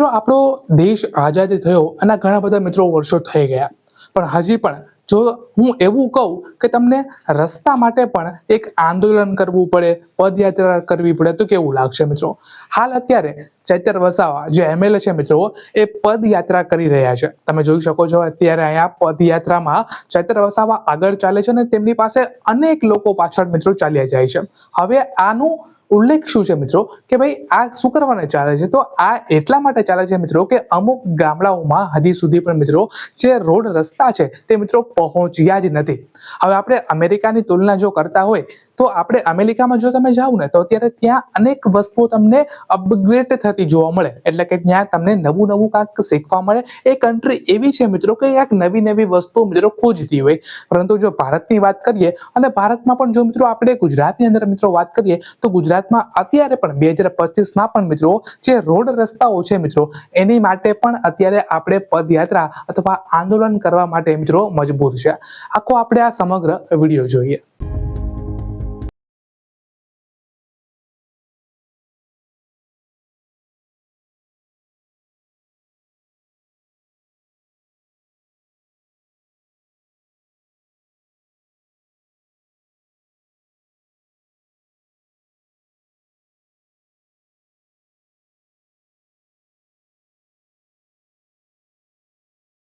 મિત્રો, આપણો દેશ આઝાદ થયો અને ઘણા બધા મિત્રો વર્ષો થઈ ગયા. પણ હજી પણ જો હું એવું કહું કે તમને રસ્તા માટે પણ એક આંદોલન કરવું પડે, પદયાત્રા કરવી પડે, તો કેવું લાગશે મિત્રો? હાલ અત્યારે ચૈતર વસાવા, જે એમએલએ છે મિત્રો, એ પદયાત્રા કરી રહ્યા છે. તમે જોઈ શકો છો અત્યારે અહીંયા પદયાત્રામાં ચૈતર વસાવા આગળ ચાલે છે અને તેમની પાસે અનેક લોકો પાછળ મિત્રો ચાલ્યા જાય છે. હવે આનું ઉલ્લેખ શું છે મિત્રો? કે ભાઈ, આ શું કરવાને ચાલે છે? તો આ એટલા માટે ચાલે છે મિત્રો કે અમુક ગામડાઓમાં હજી સુધી પણ મિત્રો જે રોડ રસ્તા છે તે મિત્રો પહોંચ્યા જ નથી. હવે આપણે અમેરિકાની તુલના જો કરતા હોય, તો આપણે અમેરિકામાં જો તમે જાઓ ને, તો અત્યારે ત્યાં અનેક વસ્તુઓ તમને અપગ્રેડ થતી જોવા મળે. એટલે કે ત્યાં તમને નવું નવું કાંઈક શીખવા મળે. એ કન્ટ્રી એવી છે મિત્રો કે ક્યાંક નવી નવી વસ્તુઓ મિત્રો ખોજતી હોય. પરંતુ જો ભારતની વાત કરીએ, અને ભારતમાં પણ જો મિત્રો આપણે ગુજરાતની અંદર મિત્રો વાત કરીએ, તો ગુજરાતમાં અત્યારે પણ બે હજાર પચીસમાં પણ મિત્રો જે રોડ રસ્તાઓ છે મિત્રો, એની માટે પણ અત્યારે આપણે પદયાત્રા અથવા આંદોલન કરવા માટે મિત્રો મજબૂર છે. આખો આપણે આ સમગ્ર વીડિયો જોઈએ.